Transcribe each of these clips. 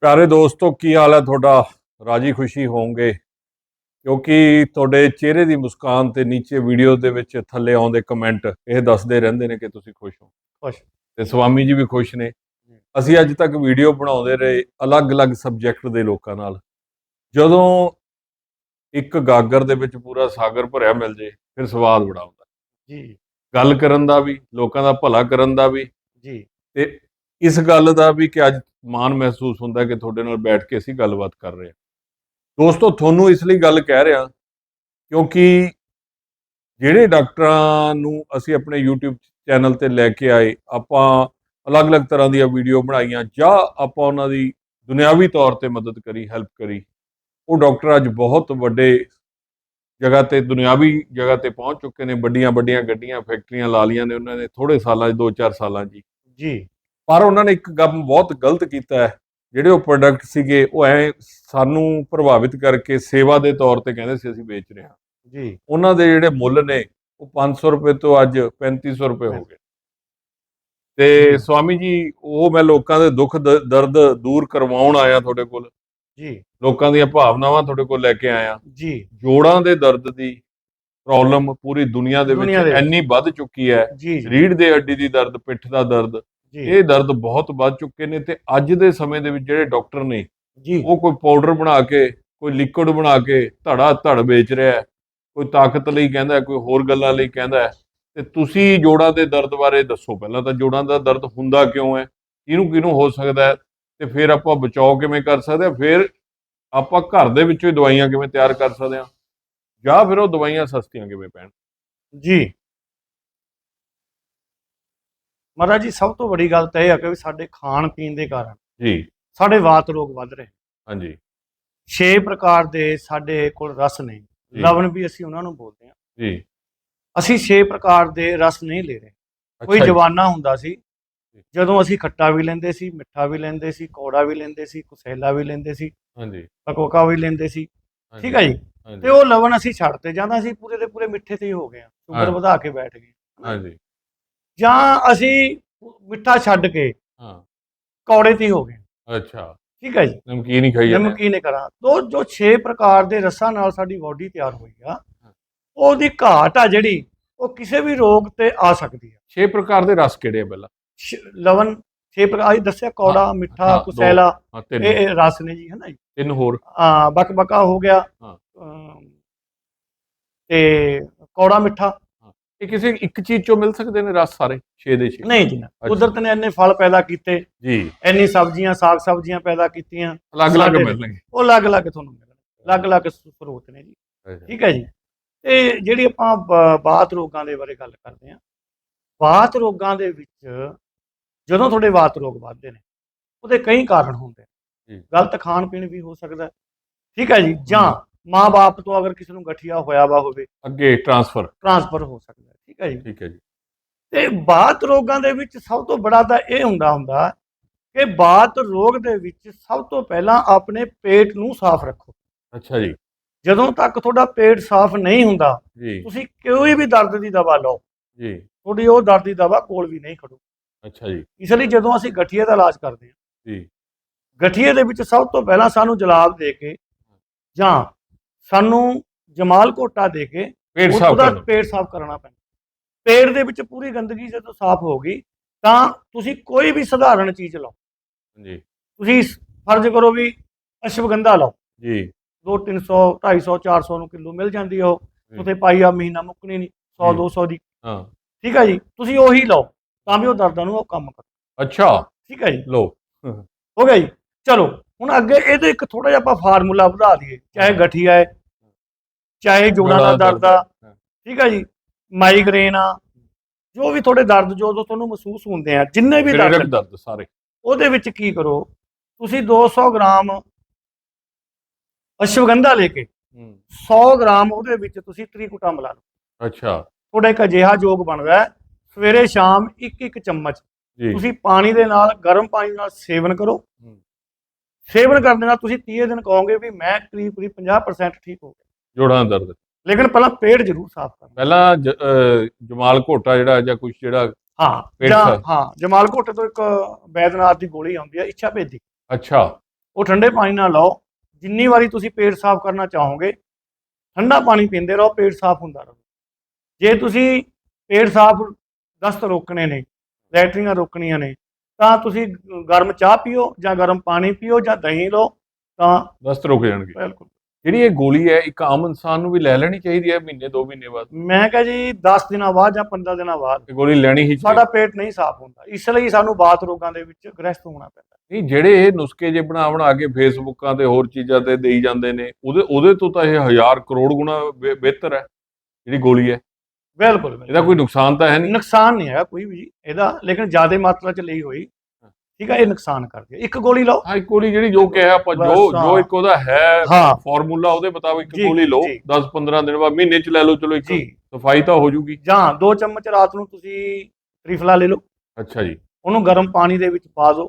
ਪਿਆਰੇ ਦੋਸਤੋ ਕੀ ਹਾਲ ਹੈ? ਤੁਹਾਡਾ ਰਾਜੀ ਖੁਸ਼ੀ ਹੋਵੋਗੇ। ਕਿਉਂਕਿ ਤੁਹਾਡੇ ਚਿਹਰੇ ਦੀ ਮੁਸਕਾਨ ਤੇ ਨੀਚੇ ਵੀਡੀਓ ਦੇ ਵਿੱਚ ਥੱਲੇ ਆਉਂਦੇ ਕਮੈਂਟ ਇਹ ਦੱਸਦੇ ਰਹਿੰਦੇ ਨੇ ਕਿ ਤੁਸੀਂ ਖੁਸ਼ ਹੋ। ਖੁਸ਼। ਤੇ ਸਵਾਮੀ ਜੀ ਵੀ ਖੁਸ਼ ਨੇ। ਅਸੀਂ ਅੱਜ ਤੱਕ ਵੀਡੀਓ ਬਣਾਉਂਦੇ ਰਹੇ ਅਲੱਗ-ਅਲੱਗ ਸਬਜੈਕਟ ਦੇ ਲੋਕਾਂ ਨਾਲ। ਜਦੋਂ ਇੱਕ ਗਾਗਰ ਦੇ ਵਿੱਚ ਪੂਰਾ ਸਾਗਰ ਭਰਿਆ ਮਿਲ ਜੇ ਫਿਰ ਸਵਾਦ ਬੜਾ ਆਉਂਦਾ। ਜੀ। ਗੱਲ ਕਰਨ ਦਾ ਵੀ ਲੋਕਾਂ ਦਾ ਭਲਾ ਕਰਨ ਦਾ ਵੀ। ਜੀ। ਤੇ ਇਸ ਗੱਲ ਦਾ ਵੀ ਕਿ ਅੱਜ ਮਾਣ ਮਹਿਸੂਸ ਹੁੰਦਾ ਕਿ ਤੁਹਾਡੇ ਨਾਲ ਬੈਠ ਕੇ ਅਸੀਂ ਗੱਲਬਾਤ ਕਰ ਰਹੇ ਹਾਂ। ਦੋਸਤੋ, ਤੁਹਾਨੂੰ ਇਸ ਲਈ ਗੱਲ ਕਹਿ ਰਿਹਾ ਕਿਉਂਕਿ ਜਿਹੜੇ ਡਾਕਟਰਾਂ ਨੂੰ ਅਸੀਂ ਆਪਣੇ YouTube ਚੈਨਲ ਤੇ ਲੈ ਕੇ ਆਏ, ਆਪਾਂ ਅਲੱਗ-ਅਲੱਗ ਤਰ੍ਹਾਂ ਦੀਆਂ ਵੀਡੀਓ ਬਣਾਈਆਂ ਜਾਂ ਆਪਾਂ ਉਹਨਾਂ ਦੀ ਦੁਨਿਆਵੀ ਤੌਰ ਤੇ ਮਦਦ ਕਰੀ ਹੈਲਪ ਕਰੀ, ਉਹ ਡਾਕਟਰ ਅੱਜ ਬਹੁਤ ਵੱਡੇ ਜਗ੍ਹਾ ਤੇ, ਦੁਨਿਆਵੀ ਜਗ੍ਹਾ ਤੇ ਪਹੁੰਚ ਚੁੱਕੇ ਨੇ। ਵੱਡੀਆਂ ਵੱਡੀਆਂ ਗੱਡੀਆਂ, ਫੈਕਟਰੀਆਂ ਲਾ ਲੀਆਂ ਨੇ ਉਹਨਾਂ ਨੇ ਥੋੜੇ ਸਾਲਾਂ 'ਚ 2-4 ਸਾਲਾਂ 'ਚ ਜੀ। ਪਰ ਉਹਨਾਂ ਨੇ ਇੱਕ ਕੰਮ ਬਹੁਤ ਗਲਤ ਕੀਤਾ ਹੈ। ਜਿਹੜੇ ਉਹ ਪ੍ਰੋਡਕਟ ਸੀਗੇ ਉਹ ਐ ਸਾਨੂੰ ਪ੍ਰਭਾਵਿਤ ਕਰਕੇ ਸੇਵਾ ਦੇ ਤੌਰ ਤੇ ਕਹਿੰਦੇ ਸੀ ਅਸੀਂ ਵੇਚ ਰਹੇ ਹਾਂ। ਜੀ। ਉਹਨਾਂ ਦੇ ਜਿਹੜੇ ਮੁੱਲ ਨੇ ਉਹ 500 ਰੁਪਏ ਤੋਂ ਅੱਜ 3500 ਰੁਪਏ ਹੋ ਗਏ। ਤੇ ਸਵਾਮੀ ਜੀ ਉਹ ਮੈਂ ਲੋਕਾਂ ਦੇ ਦੁੱਖ ਦਰਦ ਦੂਰ ਕਰਵਾਉਣ ਆਇਆ ਤੁਹਾਡੇ ਕੋਲ। ਜੀ। ਲੋਕਾਂ ਦੀਆਂ ਭਾਵਨਾਵਾਂ ਤੁਹਾਡੇ ਕੋਲ ਲੈ ਕੇ ਆਇਆ। ਜੀ। ਜੋੜਾਂ ਦੇ ਦਰਦ ਦੀ ਪ੍ਰੋਬਲਮ ਪੂਰੀ ਦੁਨੀਆ ਦੇ ਵਿੱਚ। ਇੰਨੀ ਵੱਧ ਚੁੱਕੀ ਹੈ। ਰੀੜ ਦੇ ਹੱਡੀ ਦੀ ਦਰਦ ਪਿੱਠ ਦਾ ਦਰਦ। ਇਹ ਦਰਦ ਬਹੁਤ ਵੱਧ ਚੁੱਕੇ ਨੇ ਤੇ ਅੱਜ ਦੇ ਸਮੇਂ ਦੇ ਵਿੱਚ ਜਿਹੜੇ ਡਾਕਟਰ ਨੇ ਜੀ। ਉਹ ਕੋਈ ਪਾਊਡਰ ਬਣਾ ਕੇ ਕੋਈ ਲਿਕੁਇਡ ਬਣਾ ਕੇ ਧੜਾ ਧੜ ਵੇਚ ਰਿਹਾ ਕੋਈ ਤਾਕਤ ਲਈ ਕਹਿੰਦਾ ਕੋਈ ਹੋਰ ਗੱਲਾਂ ਲਈ ਕਹਿੰਦਾ। ਤੇ ਤੁਸੀਂ ਜੋੜਾਂ ਦੇ ਦਰਦ ਬਾਰੇ ਦੱਸੋ। ਪਹਿਲਾਂ ਤਾਂ ਜੋੜਾਂ ਦਾ ਦਰਦ ਹੁੰਦਾ ਕਿਉਂ ਹੈ? ਕਿਹਨੂੰ ਕਿਹਨੂੰ ਹੋ ਸਕਦਾ ਹੈ? ਤੇ ਫਿਰ ਆਪਾਂ ਬਚਾਓ ਕਿਵੇਂ ਕਰ ਸਕਦੇ ਹਾਂ? ਫਿਰ ਆਪਾਂ ਘਰ ਦੇ ਵਿੱਚੋਂ ਹੀ ਦਵਾਈਆਂ ਕਿਵੇਂ ਤਿਆਰ ਕਰ ਸਕਦੇ ਹਾਂ? ਜਾਂ ਫਿਰ ਉਹ ਦਵਾਈਆਂ ਸਸਤੀਆਂ ਕਿਵੇਂ ਪੈਣ? ਜੀ। ਮਹਾਰਾਜ ਜੀ ਸਭ ਤੋਂ ਵੱਡੀ ਗੱਲ ਤਾਂ ਇਹ ਹੈ ਕਿ ਸਾਡੇ ਖਾਣ ਪੀਣ ਦੇ ਕਾਰਨ ਜੀ। ਸਾਡੇ ਵਾਤ ਰੋਗ ਵੱਧ ਰਹੇ। ਹਾਂਜੀ। 6 ਪ੍ਰਕਾਰ ਦੇ ਸਾਡੇ ਕੋਲ ਰਸ ਨੇ। ਲਵਣ ਵੀ ਅਸੀਂ ਉਹਨਾਂ ਨੂੰ ਬੋਲਦੇ ਹਾਂ। ਜੀ। ਅਸੀਂ 6 ਪ੍ਰਕਾਰ ਦੇ ਰਸ ਨਹੀਂ ਲੈ ਰਹੇ। ਕੋਈ ਜਵਾਨਾ ਹੁੰਦਾ ਸੀ ਜਦੋਂ ਅਸੀਂ ਖੱਟਾ ਵੀ ਲੈਂਦੇ ਸੀ ਮਿੱਠਾ ਵੀ ਲੈਂਦੇ ਸੀ ਕੌੜਾ ਵੀ ਲੈਂਦੇ ਸੀ ਕੁਸੈਲਾ ਵੀ ਲੈਂਦੇ ਸੀ ਹਾਂਜੀ। ਪਕੋਕਾ ਵੀ ਲੈਂਦੇ ਸੀ। ਠੀਕ ਹੈ ਜੀ? ਤੇ ਉਹ ਲਵਣ ਅਸੀਂ ਛੱਡਤੇ ਜਾਂਦਾ ਸੀ ਪੂਰੇ ਦੇ ਪੂਰੇ ਮਿੱਠੇ ਤੇ ਹੀ ਹੋ ਗਏ ਆ। ਸ਼ੂਗਰ। ਵਧਾ ਕੇ ਬੈਠ ਗਏ। ਹਾਂਜੀ। ਜਾਂ ਅਸੀਂ ਮਿੱਠਾ ਛੱਡ ਕੇ ਹਾਂ। ਕੌੜੇ ਤੇ ਹੀ ਹੋ ਗਏ। ਅੱਛਾ। ਠੀਕ ਹੈ ਜੀ। ਨਮਕੀਨ ਹੀ ਖਾਈ ਜਾਂਦੇ। ਨਮਕੀਨ ਕਰਾਂ। ਤੋ ਜੋ 6 ਪ੍ਰਕਾਰ ਦੇ ਰਸਾਂ ਨਾਲ ਸਾਡੀ ਬਾਡੀ ਤਿਆਰ ਹੋਈ ਆ ਉਹਦੀ ਘਾਟ ਆ ਜਿਹੜੀ ਉਹ ਕਿਸੇ ਵੀ ਰੋਗ ਤੇ ਆ ਸਕਦੀ ਆ। ਛੇ ਪ੍ਰਕਾਰ ਦੇ ਰਸ ਕਿਹੜੇ ਆ ਪਹਿਲਾਂ? ਲਵਣ 6 ਪ੍ਰਕਾਰ ਅਸੀਂ ਦੱਸਿਆ ਕੌੜਾ ਹਾਂ, ਮਿੱਠਾ ਹਾਂ। ਕੁਸੈਲਾ ਹਾਂ ਇਹ ਰਸ ਨੇ ਜੀ ਹੈ ਨਾ ਜੀ। ਤਿੰਨ ਹੋਰ? ਆ ਬਕ ਬਕਾ ਹੋ ਗਿਆ। ਹਾਂ। ਅਮ, ਤੇ ਕੌੜਾ ਮਿੱਠਾ ਇਹ ਕਿਸੇ ਇੱਕ ਚੀਜ਼ ਚੋਂ ਮਿਲ ਸਕਦੇ ਨੇ ਰਸ ਸਾਰੇ ਛੇ ਦੇ ਛੇ। ਨਹੀਂ ਜੀ ਨਾ। ਕੁਦਰਤ ਨੇ ਇੰਨੇ ਫਲ ਪੈਦਾ ਕੀਤੇ ਜੀ। ਇੰਨੀ ਸਬਜ਼ੀਆਂ ਸਾਗ ਸਬਜ਼ੀਆਂ ਪੈਦਾ ਕੀਤੀਆਂ। ਅਲੱਗ ਅਲੱਗ ਸਾਡੇ- ਮਿਲਣਗੇ। ਉਹ ਅਲੱਗ-ਅਲੱਗ ਤੁਹਾਨੂੰ ਮਿਲਣਗੇ। ਅਲੱਗ-ਅਲੱਗ ਸਰੋਤ ਨੇ ਜੀ। ਠੀਕ ਹੈ ਜੀ। ਤੇ ਜਿਹੜੀ ਆਪਾਂ ਬਾਤ ਰੋਗਾਂ ਦੇ ਬਾਰੇ ਗੱਲ ਕਰਦੇ ਹਾਂ ਬਾਤ ਰੋਗਾਂ ਦੇ ਵਿੱਚ ਜਦੋਂ ਤੁਹਾਡੇ ਬਾਤ ਰੋਗ ਵੱਧਦੇ ਨੇ ਉਹਦੇ ਕਈ ਕਾਰਨ ਹੁੰਦੇ ਨੇ। ਗਲਤ ਖਾਣ ਪੀਣ ਵੀ ਹੋ ਸਕਦਾ। ਠੀਕ ਹੈ ਜੀ। ਜਾਂ ਮਾਂ-ਬਾਪ ਤੋਂ ਅਗਰ ਕਿਸੇ ਨੂੰ ਗਠੀਆ ਹੋਇਆ ਵਾ ਹੋਵੇ ਅੱਗੇ ਟ੍ਰਾਂਸਫਰ ਟ੍ਰਾਂਸਫਰ ਹੋ ਸਕਦਾ। ਠੀਕ ਹੈ ਜੀ? ਠੀਕ ਹੈ ਜੀ। ਤੇ ਬਾਤ ਰੋਗਾਂ ਦੇ ਵਿੱਚ ਸਭ ਤੋਂ ਬੜਾ ਤਾਂ ਇਹ ਹੁੰਦਾ ਹੁੰਦਾ ਕਿ ਬਾਤ ਰੋਗ ਦੇ ਵਿੱਚ ਸਭ ਤੋਂ ਪਹਿਲਾਂ ਆਪਣੇ ਪੇਟ ਨੂੰ ਸਾਫ਼ ਰੱਖੋ। ਅੱਛਾ ਜੀ। ਜਦੋਂ ਤੱਕ ਤੁਹਾਡਾ ਪੇਟ ਸਾਫ਼ ਨਹੀਂ ਹੁੰਦਾ ਜੀ। ਤੁਸੀਂ ਕੋਈ ਵੀ ਦਰਦ ਦੀ ਦਵਾ ਲਓ। ਜੀ। ਤੁਹਾਡੀ ਉਹ ਦਰਦ ਦੀ ਦਵਾ ਕੋਲ ਵੀ ਨਹੀਂ ਖੜੂ। ਅੱਛਾ ਜੀ। ਇਸ ਲਈ ਜਦੋਂ ਅਸੀਂ ਗਠੀਏ ਦਾ ਇਲਾਜ ਕਰਦੇ ਹਾਂ ਜੀ। ਗਠੀਏ ਦੇ ਵਿੱਚ ਸਭ ਤੋਂ ਪਹਿਲਾਂ ਸਾਨੂੰ ਜਲਾਬ ਦੇ ਕੇ ਜਾਂ ਸਾਨੂੰ ਜਮਾਲ ਘੋਟਾ ਦੇ ਕੇ ਪੇਟ ਸਾਫ਼ ਉਹਦਾ ਪੇਟ ਸਾਫ਼ ਕਰਨਾ ਪੈਂਦਾ। ਪੇਟ ਦੇ ਵਿੱਚ ਪੂਰੀ ਗੰਦਗੀ ਜਦੋਂ ਸਾਫ਼ ਹੋ ਗਈ ਤਾਂ ਤੁਸੀਂ ਕੋਈ ਵੀ ਸਧਾਰਨ ਚੀਜ਼ ਲਓ। ਜੀ। ਤੁਸੀਂ ਫਰਜ਼ ਕਰੋ ਵੀ ਅਸ਼ਵਗੰਧਾ ਲਓ। ਜੀ। 2 300 250 400 ਨੂੰ ਕਿਲੋ ਮਿਲ ਜਾਂਦੀ ਉਹ। ਉਥੇ ਪਾਈ ਆ ਮਹੀਨਾ ਮੁੱਕਣੀ ਨਹੀਂ 100 ਹੂੰ। 200 ਦੀ। ਹਾਂ। ਠੀਕ ਹੈ ਜੀ? ਤੁਸੀਂ ਉਹੀ ਲਓ ਤਾਂ ਵੀ ਉਹ ਦਰਦਾਂ ਨੂੰ ਉਹ ਕੰਮ ਕਰ। ਅੱਛਾ। ਠੀਕ ਹੈ ਜੀ? ਲੋ ਹੋ ਗਿਆ ਜੀ? ਚਲੋ ਹੁਣ ਅੱਗੇ ਇਹਦੇ ਇੱਕ ਥੋੜਾ ਜਿਹਾ ਆਪਾਂ ਫਾਰਮੂਲਾ ਵਧਾ ਦਈਏ। ਚਾਹੇ ਗਠੀਆ ਹੈ ਚਾਹੇ ਜੋੜਾਂ ਦਾ ਦਰਦ ਆ। ਠੀਕ ਹੈ ਜੀ? ਮਾਈਗ੍ਰੇਨ ਆ। ਜੋ ਵੀ ਤੁਹਾਡੇ ਦਰਦ ਜੋ ਜੋ ਤੁਹਾਨੂੰ ਮਹਿਸੂਸ ਹੁੰਦੇ ਆ ਜਿੰਨੇ ਵੀ ਸਰੀਰਕ ਦਰਦ ਦਰਦ ਸਾਰੇ। ਉਹਦੇ ਵਿੱਚ ਕੀ ਕਰੋ ਤੁਸੀਂ 200 ਗ੍ਰਾਮ ਅਸ਼ਵਗੰਧਾ ਲੈ ਕੇ ਹੂੰ। 100 ਗ੍ਰਾਮ ਉਹਦੇ ਵਿੱਚ ਤੁਸੀਂ ਤ੍ਰਿਕੁਟਾ ਮਿਲਾ ਲਓ। ਅੱਛਾ। ਤੁਹਾਡਾ ਇੱਕ ਅਜਿਹਾ ਯੋਗ ਬਣਦਾ ਹੈ ਸਵੇਰੇ ਸ਼ਾਮ ਇੱਕ ਇੱਕ ਚਮਚ ਜੀ। ਤੁਸੀਂ ਪਾਣੀ ਦੇ ਨਾਲ ਗਰਮ ਪਾਣੀ ਨਾਲ ਸੇਵਨ ਕਰੋ। ਸੇਵਨ ਕਰਨ ਦੇ ਨਾਲ ਤੁਸੀਂ 30 ਦਿਨ ਕਹੋਗੇ ਵੀ ਮੈਂ ਕਰੀਬ ਕਰੀਬ 50% ਠੀਕ ਹੋ ਗਿਆ। ਜੋੜਾਂ ਦਰਦ। ਲੇਕਿਨ ਪਹਿਲਾਂ ਪੇਟ ਜ਼ਰੂਰ ਸਾਫ਼ ਕਰਨਾ। ਪਹਿਲਾਂ ਜ- ਅਹ ਜਮਾਲ ਘੋਟਾ ਜਿਹੜਾ ਜਾਂ ਕੁਝ ਜਿਹੜਾ ਹਾਂ ਪੇਟ ਜਾਂ ਸਾਫ਼। ਹਾਂ ਜਮਾਲ ਘੋਟੇ ਤੋਂ ਇੱਕ ਬੈਦਨਾਥ ਦੀ ਗੋਲੀ ਆਉਂਦੀ ਹੈ ਇੱਛਾ ਭੇਦੀ। ਅੱਛਾ। ਉਹ ਠੰਡੇ ਪਾਣੀ ਨਾਲ ਲਓ। ਜਿੰਨੀ ਵਾਰੀ ਤੁਸੀਂ ਪੇਟ ਸਾਫ਼ ਕਰਨਾ ਚਾਹੋਗੇ ਠੰਡਾ ਪਾਣੀ ਪੀਂਦੇ ਰਹੋ ਪੇਟ ਸਾਫ਼ ਹੁੰਦਾ ਰਹੋ। ਜੇ ਤੁਸੀਂ ਪੇਟ ਸਾਫ਼ ਦਸਤ ਰੋਕਣੇ ਨੇ ਲੈਟਰਿੰਗਾਂ ਰੋਕਣੀਆਂ ਨੇ ਤਾਂ ਤੁਸੀਂ ਗਰਮ ਚਾਹ ਪੀਓ ਜਾਂ ਗਰਮ ਪਾਣੀ ਪੀਓ ਜਾਂ ਦਹੀਂ ਲਓ ਤਾਂ ਦਸਤ ਰੁਕ ਜਾਣਗੇ। ਬਿਲਕੁਲ। ਜਿਹੜੀ ਇਹ ਗੋਲੀ ਹੈ ਇੱਕ ਆਮ ਇਨਸਾਨ ਨੂੰ ਵੀ ਲੈ ਲੈਣੀ ਚਾਹੀਦੀ ਹੈ ਮਹੀਨੇ ਦੋ ਮਹੀਨੇ ਬਾਅਦ? ਮੈਂ ਕਹਾਂ ਜੀ 10 ਦਿਨਾਂ ਬਾਅਦ ਜਾਂ 15 ਦਿਨਾਂ ਬਾਅਦ। ਇਹ ਗੋਲੀ ਲੈਣੀ ਹੀ ਸਾਡਾ ਪੇਟ ਨਹੀਂ ਸਾਫ਼ ਹੁੰਦਾ। ਇਸ ਲਈ ਸਾਨੂੰ ਬਾਤ ਰੋਗਾਂ ਦੇ ਵਿੱਚ ਗ੍ਰਸਤ ਹੋਣਾ ਪੈਂਦਾ। ਨਹੀਂ ਜਿਹੜੇ ਇਹ ਨੁਸਖੇ ਜੇ ਬਣਾ ਬਣਾ ਕੇ ਫੇਸਬੁੱਕਾਂ ਤੇ ਹੋਰ ਚੀਜ਼ਾਂ ਤੇ ਦੇਈ ਜਾਂਦੇ ਨੇ ਉਹਦੇ ਉਹਦੇ ਤੋਂ ਤਾਂ ਇਹ ਹਜ਼ਾਰ ਕਰੋੜ ਗੁਣਾ ਬਿਹਤਰ ਹੈ ਜਿਹੜੀ ਗੋਲੀ ਹੈ। ਬਿਲਕੁਲ ਬਿਲਕੁਲ। ਇਹਦਾ ਕੋਈ ਨੁਕਸਾਨ ਤਾਂ ਹੈ ਨਹੀਂ। ਨੁਕਸਾਨ ਨਹੀਂ ਹੈਗਾ ਕੋਈ ਵੀ ਜੀ। ਇਹਦਾ ਲੇਕਿਨ ਜ਼ਿਆਦਾ ਮਾਤਰਾ ਚ ਲਈ ਹੋਈ ਠੀਕ ਹੈ ਇਹ ਨੁਕਸਾਨ ਕਰਦੀ ਹੈ ਇੱਕ ਗੋਲੀ ਲਓ। ਹਾਂ ਇੱਕ ਗੋਲੀ ਜਿਹੜੀ ਜੋ ਕਿਹਾ ਆਪਾਂ ਜੋ। ਜੋ ਇੱਕ ਉਹਦਾ ਹੈ ਫਾਰਮੂਲਾ ਉਹਦੇ ਮੁਤਾਬਿਕ ਗੋਲੀ ਲਓ ਜੀ। 10 15 ਦਿਨ ਬਾਅਦ ਮਹੀਨੇ ਚ ਲੈ ਲਓ ਚਲੋ ਇੱਕ ਸਫ਼ਾਈ ਤਾਂ ਹੋ ਜੂਗੀ। ਜਾਂ ਦੋ ਚਮਚ ਰਾਤ ਨੂੰ ਤੁਸੀਂ ਤ੍ਰਿਫਲਾ ਲੈ ਲਓ। ਅੱਛਾ ਜੀ। ਉਹਨੂੰ ਗਰਮ ਪਾਣੀ ਦੇ ਵਿੱਚ ਪਾ ਦਿਓ।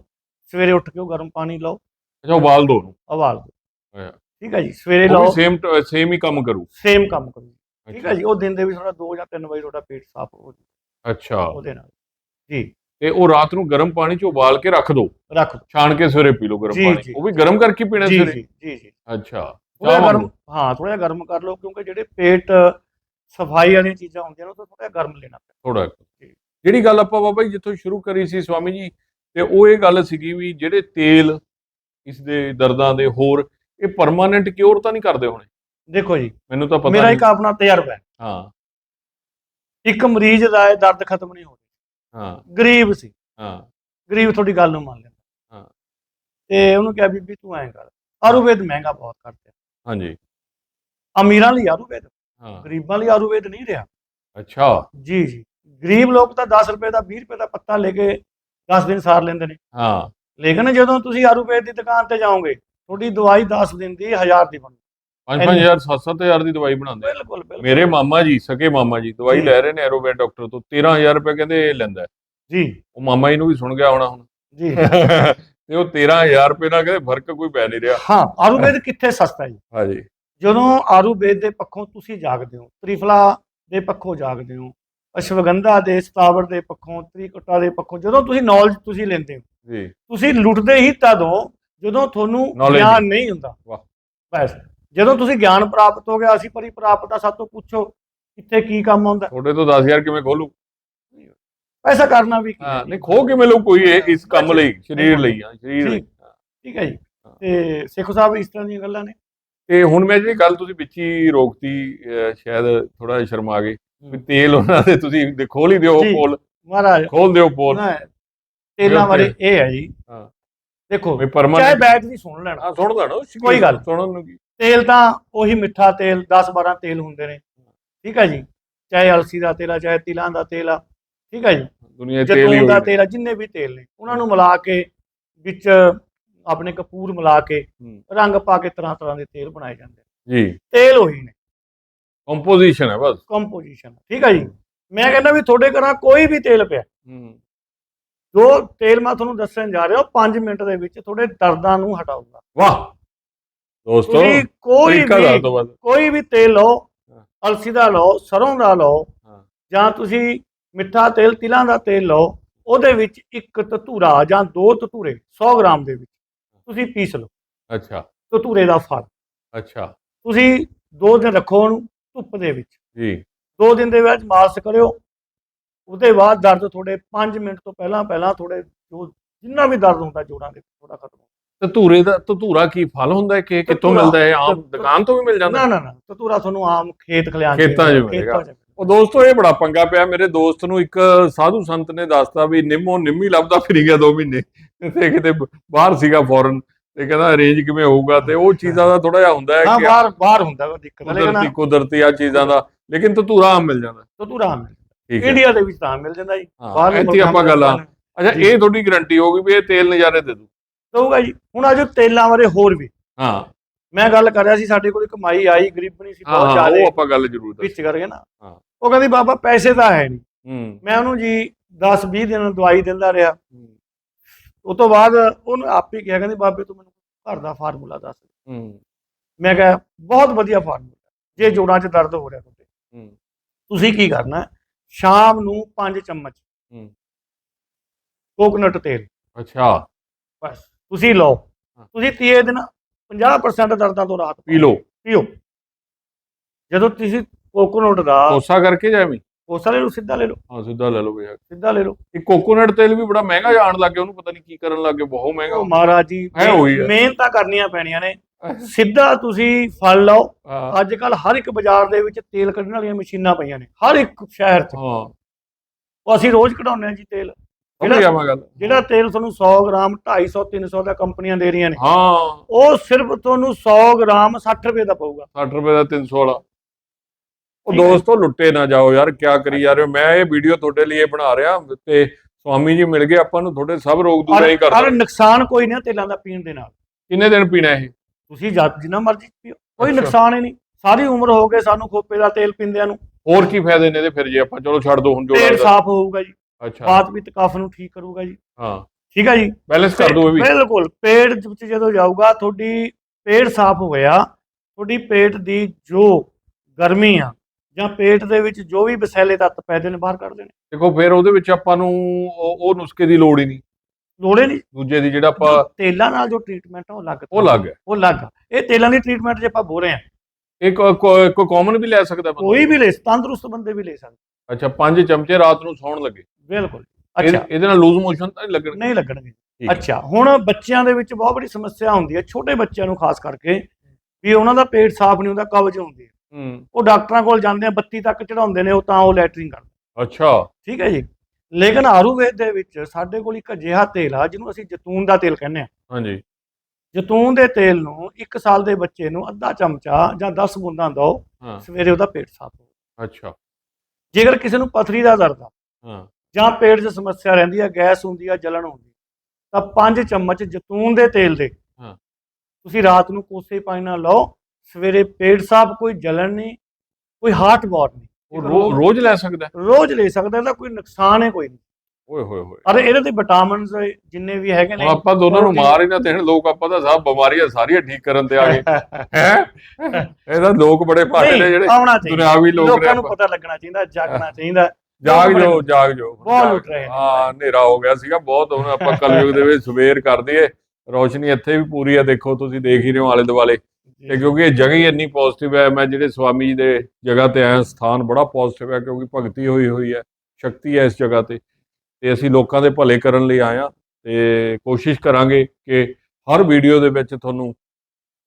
ਸਵੇਰੇ ਉੱਠ ਕੇ ਉਹ ਗਰਮ ਪਾਣੀ ਲਓ। ਅੱਛਾ ਉਬਾਲ ਦੋ ਉਹਨੂੰ। ਉਬਾਲ ਦਿਓ। ਠੀਕ ਹੈ ਜੀ ਸਵੇਰੇ ਲਓ। ਵੀ ਸੇਮ ਸੇਮ ਹੀ ਕੰਮ ਕਰੂ। ਸੇਮ ਕੰਮ ਕਰੋ। ਠੀਕ ਹੈ ਜੀ ਉਹ ਦਿਨ ਦੇ ਵਿੱਚ ਥੋੜਾ ਦੋ ਜਾਂ ਤਿੰਨ ਵਾਰੀ ਤੁਹਾਡਾ ਪੇਟ ਸਾਫ਼ ਹੋ ਜੂ। ਅੱਛਾ। ਉਹਦੇ ਨਾਲ। ਜੀ। ਤੇ ਉਹ ਰਾਤ ਨੂੰ ਗਰਮ ਪਾਣੀ ਚ ਉਬਾਲ ਕੇ ਰੱਖ ਦੋ। ਰੱਖ ਦਿਓ ਛਾਣ ਕੇ ਸਵੇਰੇ ਪੀ ਲਓ ਗਰਮ ਪਾਣੀ। ਉਹ ਵੀ ਗਰਮ ਕਰਕੇ ਪੀਣਾ ਸਵੇਰੇ? ਜੀ ਜੀ ਜੀ। ਅੱਛਾ ਥੋੜਾ ਗਰਮ। ਹਾਂ ਥੋੜਾ ਗਰਮ ਕਰ ਲਓ ਕਿਉਂਕਿ ਜਿਹੜੇ ਪੇਟ ਸਫ਼ਾਈ ਵਾਲੀਆਂ ਚੀਜ਼ਾਂ ਹੁੰਦੀਆਂ ਨੇ ਉਹ ਥੋੜਾ ਗਰਮ ਲੈਣਾ ਪੈਂਦਾ। ਥੋੜਾ ਜਿਹੜੀ ਗੱਲ ਆਪਾਂ ਬਾਬਾ ਜੀ ਜਿੱਥੋਂ ਸ਼ੁਰੂ ਕਰੀ ਸੀ ਸਵਾਮੀ ਜੀ ਤੇ ਉਹ ਇਹ ਗੱਲ ਸੀਗੀ ਵੀ ਜਿਹੜੇ ਤੇਲ ਇਸ ਦੇ ਦਰਦਾਂ ਦੇ ਹੋਰ ਇਹ ਪਰਮਾਨੈਂਟ ਕਿਉਰ ਤਾਂ ਨਹੀਂ ਕਰਦੇ ਹੋਣੇ? ਦੇਖੋ ਜੀ ਮੈਨੂੰ ਤਾਂ ਪਤਾ ਮੇਰਾ ਇੱਕ ਆਪਣਾ ਤਜਰਬਾ ਹੈ। ਹਾਂ। ਇੱਕ ਮਰੀਜ਼ ਦਾ ਇਹ ਦਰਦ ਖਤਮ ਨਹੀਂ ਹੋ ਹਾਂ। ਗਰੀਬ ਸੀ। ਹਾਂ। ਗਰੀਬ ਤੁਹਾਡੀ ਗੱਲ ਨੂੰ ਮੰਨ ਲੈਂਦਾ। ਹਾਂ। ਤੇ ਉਹਨੂੰ ਕਿਹਾ ਬੀਬੀ ਤੂੰ ਐਂ ਕਰ। ਆਯੁਰਵੇਦ ਮਹਿੰਗਾ ਬਹੁਤ ਕਰਦੇ ਹਾਂਜੀ। ਅਮੀਰਾਂ ਲਈ ਆਯੁਰਵੇਦ। ਹਾਂ। ਗਰੀਬਾਂ ਲਈ ਆਯੁਰਵੇਦ ਨਹੀਂ ਰਿਹਾ। ਅੱਛਾ। ਜੀ ਜੀ। ਗਰੀਬ ਲੋਕ ਤਾਂ 10 ਰੁਪਏ ਦਾ 20 ਰੁਪਏ ਦਾ ਪੱਤਾ ਲੈ ਕੇ 10 ਦਿਨ ਸਾਰ ਲੈਂਦੇ ਨੇ। ਹਾਂ। ਲੇਕਿਨ ਜਦੋਂ ਤੁਸੀਂ ਆਯੁਰਵੇਦ ਦੀ ਦੁਕਾਨ ਤੇ ਜਾਓਗੇ ਤੁਹਾਡੀ ਦਵਾਈ 10 ਦਿਨ ਦੀ 1000 ਦੀ ਬਣੂ 5-5000 7-7000 ਦੀ ਦਵਾਈ ਬਣਾਉਂਦੇ। ਬਿਲਕੁਲ ਬਿਲਕੁਲ। ਮੇਰੇ ਮਾਮਾ ਜੀ ਸਕੇ ਮਾਮਾ ਜੀ ਦਵਾਈ। ਲੈ ਰਹੇ ਨੇ ਐਰੋਵੇਟ ਡਾਕਟਰ ਤੋਂ 13000 ਰੁਪਏ ਕਹਿੰਦੇ ਇਹ ਲੈਂਦਾ। ਜੀ। ਉਹ ਮਾਮਾ ਜੀ ਨੂੰ ਵੀ ਸੁਣ ਗਿਆ ਹੋਣਾ ਹੁਣ। ਜੀ। ਤੇ ਉਹ 13000 ਰੁਪਏ ਨਾਲ ਕਹਿੰਦੇ ਫ਼ਰਕ ਕੋਈ ਪੈ ਨਹੀਂ ਰਿਹਾ। ਹਾਂ ਆਯੁਰਵੇਦ ਕਿੱਥੇ ਸਸਤਾ ਜੀ? ਹਾਂਜੀ ਜਦੋਂ ਆਯੁਰਵੇਦ ਦੇ ਪੱਖੋਂ ਤੁਸੀਂ ਜਾਗਦੇ ਹੋ ਤ੍ਰਿਫਲਾ ਦੇ ਪੱਖੋਂ ਜਾਗਦੇ ਹੋ ਅਸ਼ਵਗੰਧਾ ਦੇ ਸਤਾਵਰ ਦੇ ਪੱਖੋਂ ਤ੍ਰਿਕਟਾ ਦੇ ਪੱਖੋਂ ਜਦੋਂ ਤੁਸੀਂ ਨੌਲੇਜ ਤੁਸੀਂ ਲੈਂਦੇ ਹੋ ਜੀ। ਤੁਸੀਂ ਲੁੱਟਦੇ ਹੀ ਤਦੋਂ ਜਦੋਂ ਤੁਹਾਨੂੰ ਗਿਆਨ ਨਹੀਂ ਹੁੰਦਾ। ਵਾਹ। ਬਸ। ਜਦੋਂ ਤੁਸੀਂ ਗਿਆਨ ਪ੍ਰਾਪਤ ਹੋ ਗਿਆ ਅਸੀਂ ਪਰੀ ਪ੍ਰਾਪਤ ਆ ਸਾਤੋਂ ਪੁੱਛੋ ਕਿੱਥੇ ਕੀ ਕੰਮ ਆਉਂਦਾ ਤੁਹਾਡੇ ਤੋਂ 10000 ਕਿਵੇਂ ਖੋਲੂ ਪੈਸਾ ਕਰਨਾ ਵੀ ਕੀ ਹੈ। ਨਹੀਂ ਖੋ ਕਿਵੇਂ ਲੋ ਕੋਈ ਇਸ ਕੰਮ ਲਈ ਸਰੀਰ ਲਈ ਆ ਸਰੀਰ ਲਈ ਠੀਕ। ਹੈ ਜੀ ਤੇ ਸਿੱਖ ਸਾਹਿਬ ਇਸ ਤਰ੍ਹਾਂ ਦੀਆਂ ਗੱਲਾਂ ਨੇ ਤੇ ਹੁਣ ਮੈਂ ਜਿਹੜੀ ਗੱਲ ਤੁਸੀਂ ਵਿੱਚ ਹੀ ਰੋਕਤੀ ਸ਼ਾਇਦ ਥੋੜਾ ਜਿਹਾ ਸ਼ਰਮਾ ਗਏ ਵੀ ਤੇਲ ਉਹਨਾਂ ਦੇ ਤੁਸੀਂ ਦੇ- ਖੋਲ ਹੀ ਦਿਓ। ਪੋਲ ਮਹਾਰਾਜ ਖੋਲ ਦਿਓ ਪੋਲ ਤੇਲਾਂ ਬਾਰੇ ਇਹ ਹੈ ਜੀ ਹਾਂ। ਦੇਖੋ ਵੀ ਚਾਹੇ ਬੈਠ ਦੀ ਸੁਣ ਲੈਣਾ ਸੁਣ ਲੈਣਾ ਕੋਈ ਗੱਲ। ਸੁਣਨ ਨੂੰ ਕੀ ਤੇਲ ਤਾਂ ਉਹੀ ਮਿੱਠਾ ਤੇਲ 10 12 ਤੇਲ ਹੁੰਦੇ ਨੇ। ਠੀਕ ਹੈ ਜੀ? ਚਾਹੇ ਅਲਸੀ ਦਾ ਤੇਲ ਆ ਚਾਹੇ ਤਿਲਾਂ ਦਾ ਤੇਲ ਆ। ਠੀਕ ਹੈ ਜੀ? ਦੁਨੀਆ ਤੇਲ ਹੀ ਦਾ ਤੇਲ ਆ ਜਿੰਨੇ ਵੀ ਤੇਲ ਨੇ ਉਹਨਾਂ ਨੂੰ ਮਿਲਾ ਕੇ ਵਿੱਚ ਆਪਣੇ ਕਪੂਰ ਮਿਲਾ ਕੇ। ਰੰਗ ਪਾ ਕੇ ਤਰ੍ਹਾਂ ਤਰ੍ਹਾਂ ਦੇ ਤੇਲ ਬਣਾਏ ਜਾਂਦੇ ਜੀ। ਤੇਲ ਉਹੀ ਨੇ। ਕੰਪੋਜੀਸ਼ਨ ਹੈ ਬਸ। ਕੰਪੋਜੀਸ਼ਨ ਠੀਕ ਹੈ ਜੀ? ਮੈਂ ਕਹਿੰਦਾ ਵੀ ਤੁਹਾਡੇ ਘਰਾਂ ਕੋਈ ਵੀ ਤੇਲ ਪਿਆ। ਜੋ ਤੇਲ ਮੈਂ ਤੁਹਾਨੂੰ ਦੱਸਣ ਜਾ ਰਿਹਾ 5 ਮਿੰਟ ਦੇ ਵਿੱਚ ਤੁਹਾਡੇ ਦਰਦਾਂ ਨੂੰ ਹਟਾਊਗਾ। ਵਾਹ! ਦੋਸਤੋ ਤੁਸੀਂ ਕੋਈ ਤਰੀਕਾ ਵੀ ਬਸ। ਕੋਈ ਵੀ ਤੇਲ ਲਓ। ਅਲਸੀ ਦਾ ਲਓ ਸਰੋਂ ਦਾ ਲਓ ਹਾਂ। ਜਾਂ ਤੁਸੀਂ ਮਿੱਠਾ ਤੇਲ ਤਿਲਾਂ ਦਾ ਤੇਲ ਲਓ ਉਹਦੇ ਵਿੱਚ ਇੱਕ ਧਤੂਰਾ ਜਾਂ ਦੋ ਧਤੂਰੇ 100 ਗ੍ਰਾਮ ਦੇ ਵਿੱਚ ਤੁਸੀਂ ਪੀਸ ਲਓ। ਅੱਛਾ। ਧਤੂਰੇ ਦਾ ਫਲ। ਅੱਛਾ। ਤੁਸੀਂ ਦੋ ਦਿਨ ਰੱਖੋ ਉਹਨੂੰ ਧੁੱਪ ਦੇ ਵਿੱਚ। ਜੀ। ਦੋ ਦਿਨ ਦੇ ਵਿੱਚ ਮਾਲਿਸ਼ ਕਰਿਓ। ਉਹਦੇ ਬਾਅਦ ਦਰਦ ਤੁਹਾਡੇ 5 ਮਿੰਟ ਤੋਂ ਪਹਿਲਾਂ ਪਹਿਲਾਂ ਤੁਹਾਡੇ ਜੋ ਜਿੰਨਾ ਵੀ ਦਰਦ ਹੁੰਦਾ ਜੋੜਾਂ ਦੇ ਥੋੜਾ ਖਤਮ ਹੋ ਧਤੂਰੇ ਦਾ ਧਤੂਰਾ ਕੀ ਫਲ ਹੁੰਦਾ ਹੈ? ਕਿ ਕਿੱਥੋਂ ਮਿਲਦਾ ਹੈ? ਆਮ ਦੁਕਾਨ ਤੋਂ ਵੀ ਮਿਲ ਜਾਂਦਾ? ਨਾ ਨਾ ਨਾ ਧਤੂਰਾ ਤੁਹਾਨੂੰ ਆਮ ਖੇਤ ਖਲਿਆਣ ਖੇਤਾਂ 'ਚ ਮਿਲੇਗਾ। ਉਹ ਦੋਸਤੋ ਇਹ ਬੜਾ ਪੰਗਾ ਪਿਆ। ਮੇਰੇ ਦੋਸਤ ਨੂੰ ਇੱਕ ਸਾਧੂ ਸੰਤ ਨੇ ਦੱਸਤਾ ਵੀ ਨਿੰਮੋ ਨਿੰਮੀ ਲੱਭਦਾ ਫਿਰੀ ਗਿਆ 2 ਮਹੀਨੇ। ਤੇ ਕਿਤੇ ਬਾਹਰ ਸੀਗਾ ਫੋਰਨ। ਤੇ ਕਹਿੰਦਾ ਅਰੇਂਜ ਕਿਵੇਂ ਹੋਊਗਾ? ਤੇ ਉਹ ਚੀਜ਼ਾਂ ਦਾ ਥੋੜਾ ਜਿਹਾ ਹੁੰਦਾ ਹੈ ਕਿ ਬਾਹਰ ਬਾਹਰ ਹੁੰਦਾ ਉਹ ਦਿੱਕਤ ਲੇਕਿਨ ਕੁਦਰਤੀ ਕੁਦਰਤੀ ਆ ਚੀਜ਼ਾਂ ਦਾ। ਲੇਕਿਨ ਧਤੂਰਾ ਆਮ ਮਿਲ ਜਾਂਦਾ। ਧਤੂਰਾ ਆਮ ਇੰਡੀਆ ਦੇ ਵਿੱਚ ਤਾਂ ਮਿਲ ਜਾਂਦਾ ਜੀ। ਹਾਂ ਬਾਹਰਲੇ ਇੱਥੇ ਆਪਾਂ ਗੱਲਾਂ ਅੱਛਾ। ਇਹ ਤੁਹਾਡੀ ਗਾਰੰਟੀ ਹੋਗੀ ਵੀ ਇਹ ਤੇਲ ਨਜ਼ਾਰੇ ਦੇ ਦੂ। ਦਊਗਾ ਜੀ। ਹੁਣ ਆਜੋ ਤੇਲਾਂ ਬਾਰੇ ਹੋਰ ਵੀ। ਹਾਂ। ਮੈਂ ਗੱਲ ਕਰ ਰਿਹਾ ਸੀ ਸਾਡੇ ਕੋਲ ਇੱਕ ਮਾਈ ਆਈ ਗਰੀਬਣੀ ਸੀ ਬਹੁਤ ਹਾਂ, ਉਹ ਆਪਾਂ ਗੱਲ ਜ਼ਰੂਰ ਦੱਸ ਵਿੱਚ ਕਰਕੇ ਨਾ। ਹਾਂ। ਉਹ ਕਹਿੰਦੀ ਬਾਬਾ ਪੈਸੇ ਤਾਂ ਹੈ ਨਹੀਂ। ਹੂੰ। ਮੈਂ ਉਹਨੂੰ ਜੀ 10 20 ਦਿਨ ਦਵਾਈ ਦਿੰਦਾ ਰਿਹਾ। ਉਸ ਤੋਂ ਬਾਅਦ ਉਹਨੂੰ ਆਪ ਹੀ ਕਿਹਾ ਕਹਿੰਦੀ ਬਾਬੇ ਤੂੰ ਮੈਨੂੰ ਘਰ ਦਾ ਫਾਰਮੂਲਾ ਦੱਸ ਹੂੰ। ਮੈਂ ਕਿਹਾ ਬਹੁਤ ਵਧੀਆ ਫਾਰਮੂਲਾ। ਜੇ ਜੋੜਾਂ 'ਚ ਦਰਦ ਹੋ ਰਿਹਾ ਤੁਹਾਡੇ ਹੂੰ। ਤੁਸੀਂ ਕੀ ਕਰਨਾ? ਸ਼ਾਮ ਨੂੰ 5 ਚਮਚ ਹੂੰ। ਕੋਕਨਟ ਤੇਲ। ਅੱਛਾ। ਬਸ। ਤੁਸੀਂ ਲਓ। ਤੁਸੀਂ ਤੀਏ ਦਿਨ 50% ਦਰਦਾਂ ਤੋਂ ਰਾਹਤ ਪੀ ਲਓ। ਪੀਓ। ਜਦੋਂ ਤੁਸੀਂ ਕੋਕੋਨਟ ਦਾ ਕੋਸਾ ਕਰਕੇ ਜਾਵੇਂ ਕੋਸਾ ਲੈ ਲਓ ਸਿੱਧਾ ਲੈ ਲਓ। ਹਾਂ ਸਿੱਧਾ ਲੈ ਲਓ ਬਈ ਸਿੱਧਾ ਲੈ ਲਓ। ਇਹ ਕੋਕੋਨਟ ਤੇਲ ਵੀ ਬੜਾ ਮਹਿੰਗਾ ਜਾਣ ਲੱਗ ਗਿਆ ਉਹਨੂੰ ਪਤਾ ਨਹੀਂ ਕੀ ਕਰਨ ਲੱਗ ਗਏ ਬਹੁਤ ਮਹਿੰਗਾ। ਉਹ ਮਹਾਰਾਜ ਜੀ। ਮਿਹਨਤਾਂ ਕਰਨੀਆਂ ਪੈਣੀਆਂ ਨੇ। ਸਿੱਧਾ ਤੁਸੀਂ ਫਲ ਲਓ। ਅੱਜ ਕੱਲ ਹਰ ਇੱਕ ਬਾਜ਼ਾਰ ਦੇ ਵਿੱਚ ਤੇਲ ਕੱਢਣ ਵਾਲੀਆਂ ਮਸ਼ੀਨਾਂ ਪਈਆਂ ਨੇ ਹਰ ਇੱਕ ਸ਼ਹਿਰ 'ਚ। ਹਾਂ। ਉਹ ਅਸੀਂ ਰੋਜ਼ ਕਢਾਉਂਦੇ ਹਾਂ ਜੀ ਤੇਲ। ਸਮਝ ਗਿਆ ਮੈਂ ਗੱਲ। ਜਿਹੜਾ ਤੇਲ ਤੁਹਾਨੂੰ 100 ਗ੍ਰਾਮ 250 300 ਦਾ ਕੰਪਨੀਆਂ ਦੇ ਰਹੀਆਂ ਨੇ ਹਾਂ। ਉਹ ਸਿਰਫ ਤੁਹਾਨੂੰ 100 ਗ੍ਰਾਮ 60 ਰੁਪਏ ਦਾ ਪਊਗਾ। 60 ਰੁਪਏ ਦਾ 300 ਵਾਲਾ। ਉਹ। ਦੋਸਤੋ ਲੁੱਟੇ ਨਾ ਜਾਓ ਯਾਰ ਕਿਆ ਕਰੀ ਜਾ ਰਹੇ ਹੋ? ਮੈਂ ਇਹ ਵੀਡੀਓ ਤੁਹਾਡੇ ਲਈ ਬਣਾ ਰਿਹਾ ਤੇ ਸਵਾਮੀ ਜੀ ਮਿਲ ਗਏ ਆਪਾਂ ਨੂੰ ਤੁਹਾਡੇ ਸਭ ਰੋਗ ਦੂਰ ਹੀ ਕਰ ਔਰ ਨੁਕਸਾਨ ਕੋਈ ਨਹੀਂ ਤੇਲਾਂ ਦਾ ਪੀਣ ਦੇ ਨਾਲ। ਕਿੰਨੇ ਦਿਨ ਪੀਣਾ ਇਹ? ਤੁਸੀਂ ਜਦ ਜਿੰਨਾ ਮਰਜ਼ੀ ਪੀਓ ਕੋਈ। ਨੁਕਸਾਨ ਹੀ ਨਹੀਂ। ਸਾਰੀ ਉਮਰ ਹੋ ਗਏ ਸਾਨੂੰ ਖੋਪੇ ਦਾ ਤੇਲ ਪੀਂਦਿਆਂ ਨੂੰ। ਹੋਰ ਕੀ ਫਾਇਦੇ ਨੇ ਇਹਦੇ ਫਿਰ ਜੇ ਆਪਾਂ ਚਲੋ ਛੱਡ ਦੋ ਹੁਣ ਜੋ ਪੇਟ ਲੱਗਦਾ। ਸਾਫ਼ ਹੋਊਗਾ ਜੀ। ਅੱਛਾ। ਬਾਤ ਵੀ ਕਫ ਨੂੰ ਠੀਕ ਕਰੂਗਾ ਜੀ। ਹਾਂ। ਠੀਕ ਹੈ ਜੀ? ਬੈਲੈਂਸ ਕਰ ਦੋ ਇਹ ਵੀ। ਬਿਲਕੁਲ ਪੇਟ ਦੇ ਵਿੱਚ ਜਦੋਂ ਜਾਊਗਾ ਤੁਹਾਡੀ ਪੇਟ ਸਾਫ਼ ਹੋਇਆ ਤੁਹਾਡੀ ਪੇਟ ਦੀ ਜੋ ਗਰਮੀ ਆ ਜਾਂ ਪੇਟ ਦੇ ਵਿੱਚ ਜੋ ਵੀ ਵਿਸ਼ੈਲੇ ਤੱਤ ਪੈਦੇ ਨੇ ਬਾਹਰ ਕੱਢ ਦੇਣੇ। ਦੇਖੋ ਫਿਰ ਉਹਦੇ ਵਿੱਚ ਆਪਾਂ ਨੂੰ ਉਹ ਉਹ ਨੁਸਖੇ ਦੀ ਲੋੜ ਹੀ ਨਹੀਂ। ਲੋੜੇ ਨਹੀਂ। ਦੂਜੇ ਦੀ ਜਿਹੜਾ ਆਪਾਂ ਤੇਲਾਂ ਨਾਲ ਜੋ ਟ੍ਰੀਟਮੈਂਟ ਆ ਉਹ ਲੱਗ ਉਹ ਲੱਗ ਹੈ ਉਹ ਲੱਗ। ਇਹ ਤੇਲਾਂ ਦੀ ਟ੍ਰੀਟਮੈਂਟ ਜੇ ਆਪਾਂ ਬੋਲ ਰਹੇ ਆ ਇੱਕ ਕੋਈ ਕਾਮਨ ਵੀ ਲੈ ਸਕਦਾ ਬੰਦਾ? ਕੋਈ ਵੀ ਲੈ ਤੰਦਰੁਸਤ ਬੰਦੇ ਵੀ ਲੈ ਸਕਦੇ। ਅੱਛਾ ਪੰਜ ਚਮਚੇ ਰਾਤ ਨੂੰ ਸੌਣ ਲੱਗੇ। ਬਿਲਕੁਲ। ਇਹ- ਅੱਛਾ। ਇਹਦੇ ਨਾਲ ਲੂਜ਼ ਮੋਸ਼ਨ ਤਾਂ ਨਹੀਂ ਲੱਗਣਗੇ? ਨਹੀਂ ਲੱਗਣਗੇ। ਠੀਕ ਹੈ। ਅੱਛਾ ਹੁਣ ਬੱਚਿਆਂ ਦੇ ਵਿੱਚ ਬਹੁਤ ਬੜੀ ਸਮੱਸਿਆ ਹੁੰਦੀ ਹੈ ਛੋਟੇ ਬੱਚਿਆਂ ਨੂੰ ਖਾਸ ਕਰਕੇ ਵੀ ਉਹਨਾਂ ਦਾ ਪੇਟ ਸਾਫ਼ ਨਹੀਂ ਹੁੰਦਾ ਕਬਜ਼ ਹੁੰਦੀ। ਹੈ। ਹੂੰ ਉਹ ਡਾਕਟਰਾਂ ਕੋਲ ਜਾਂਦੇ ਆ ਬੱਤੀ ਤੱਕ ਚੜਾਉਂਦੇ ਨੇ ਉਹ ਤਾਂ ਉਹ ਲੈਟਰਿੰਗ ਕਰਦੇ। ਅੱਛਾ। ਠੀਕ ਹੈ ਜੀ। ਲੇਕਿਨ ਆਯੁਰਵੇਦ ਦੇ ਵਿੱਚ ਸਾਡੇ ਕੋਲ ਇੱਕ ਅਜਿਹਾ ਤੇਲ ਆ ਜਿਹਨੂੰ ਅਸੀਂ ਜੈਤੂਨ ਦਾ ਤੇਲ ਕਹਿੰਦੇ ਆ। ਹਾਂਜੀ। ਜੈਤੂਨ ਦੇ ਤੇਲ ਨੂੰ 1 ਸਾਲ ਦੇ ਬੱਚੇ ਨੂੰ ਅੱਧਾ ਚਮਚਾ ਜਾਂ 10 ਬੂੰਦਾਂ ਦਿਓ ਹਾਂ। ਸਵੇਰੇ ਉਹਦਾ ਪੇਟ ਸਾਫ਼ ਹੋ ਅੱਛਾ। ਜੇਕਰ ਕਿਸੇ ਨੂੰ ਪਥਰੀ ਦਾ ਦਰਦ ਆ ਹਾਂ। ਜਾਂ ਪੇਟ 'ਚ ਸਮੱਸਿਆ ਰਹਿੰਦੀ ਆ ਗੈਸ ਹੁੰਦੀ ਆ ਜਲਣ ਹੁੰਦੀ ਆ, ਤਾਂ 5 ਚਮਚ ਜੈਤੂਨ ਦੇ ਤੇਲ ਦੇ। ਹਾਂ। ਤੁਸੀਂ ਰਾਤ ਨੂੰ ਕੋਸੇ ਪਾਣੀ ਨਾਲ ਲਓ ਸਵੇਰੇ ਪੇਟ ਸਾਫ਼ ਕੋਈ ਜਲਣ ਨਹੀਂ ਕੋਈ ਹਾਰਟ ਬੌਟ ਨਹੀਂ। ਉਹ ਰੋ- ਰੋਜ਼ ਲੈ ਸਕਦਾ। ਹੈ? ਰੋਜ਼ ਲੈ ਸਕਦਾ ਇਹਦਾ ਕੋਈ ਨੁਕਸਾਨ ਹੈ ਕੋਈ ਨਹੀਂ। ਓਏ ਹੋਏ ਹੋਏ। ਔਰ ਇਹਦੇ ਤੇ ਵਿਟਾਮਿਨਸ ਜਿੰਨੇ ਵੀ ਹੈਗੇ ਨੇ ਆਪਾਂ ਦੋਨਾਂ ਨੂੰ ਮਾਰ ਹੀ ਨਾ ਦੇਣ ਲੋਕ ਆਪਾਂ ਤਾਂ ਸਭ ਬਿਮਾਰੀਆਂ ਸਾਰੀਆਂ ਠੀਕ ਕਰਨ ਤੇ ਆ ਗਏ। ਹੈ? ਇਹਦਾ ਲੋਕ ਬੜੇ ਭਾਗੇ ਨੇ ਜਿਹੜੇ ਦੁਨਿਆਵੀ ਲੋਕ ਲੋਕਾਂ ਨੂੰ। ਪਤਾ ਲੱਗਣਾ ਚਾਹੀਦਾ ਜਾਗਣਾ ਚਾਹੀਦਾ। ਜਾਗ ਜੋ ਜਾਗ ਜੋ ਬਹੁਤ ਲੁੱਟ ਰਹੇ ਨੇ। ਹਾਂ ਹਨੇਰਾ ਹੋ ਗਿਆ ਸੀਗਾ ਬਹੁਤ ਹੁਣ ਆਪਾਂ ਕਲਯੁਗ ਦੇ ਵਿੱਚ ਸਵੇਰ ਕਰ ਦਈਏ। ਰੋਸ਼ਨੀ ਇੱਥੇ ਵੀ ਪੂਰੀ ਆ ਦੇਖੋ ਤੁਸੀਂ ਦੇਖ ਹੀ ਰਹੇ ਹੋ ਆਲੇ ਦੁਆਲੇ। ਤੇ ਕਿਉਂਕਿ ਇਹ ਜਗ੍ਹਾ ਹੀ ਇੰਨੀ ਪੋਜ਼ਿਟਿਵ ਹੈ ਮੈਂ ਜਿਹੜੇ ਸਵਾਮੀ ਜੀ ਦੇ ਜਗ੍ਹਾ ਤੇ ਆਇਆ ਸਥਾਨ ਬੜਾ ਪੋਜ਼ਿਟਿਵ ਹੈ ਕਿਉਂਕਿ ਭਗਤੀ ਹੋਈ ਹੋਈ ਹੈ ਸ਼ਕਤੀ ਹੈ ਇਸ ਜਗ੍ਹਾ ਤੇ। ਤੇ ਅਸੀਂ ਲੋਕਾਂ ਦੇ ਭਲੇ ਕਰਨ ਲਈ ਆਏ ਹਾਂ ਤੇ ਕੋਸ਼ਿਸ਼ ਕਰਾਂਗੇ ਕਿ ਹਰ ਵੀਡੀਓ ਦੇ ਵਿੱਚ ਤੁਹਾਨੂੰ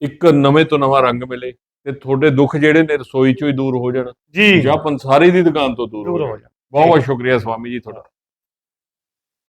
ਇੱਕ ਨਵੇਂ ਤੋਂ ਨਵਾਂ ਰੰਗ ਮਿਲੇ ਤੇ ਤੁਹਾਡੇ ਦੁੱਖ ਜਿਹੜੇ ਨੇ ਰਸੋਈ ਚੋਂ ਹੀ ਦੂਰ ਹੋ ਜਾਣ ਜੀ। ਜਾਂ ਪੰਸਾਰੀ ਦੀ ਦੁਕਾਨ ਤੋਂ ਦੂਰ ਹੋ ਜਾਣ। ਬਹੁਤ ਬਹੁਤ ਸ਼ੁਕਰੀਆ ਸਵਾਮੀ ਜੀ ਤੁਹਾਡਾ।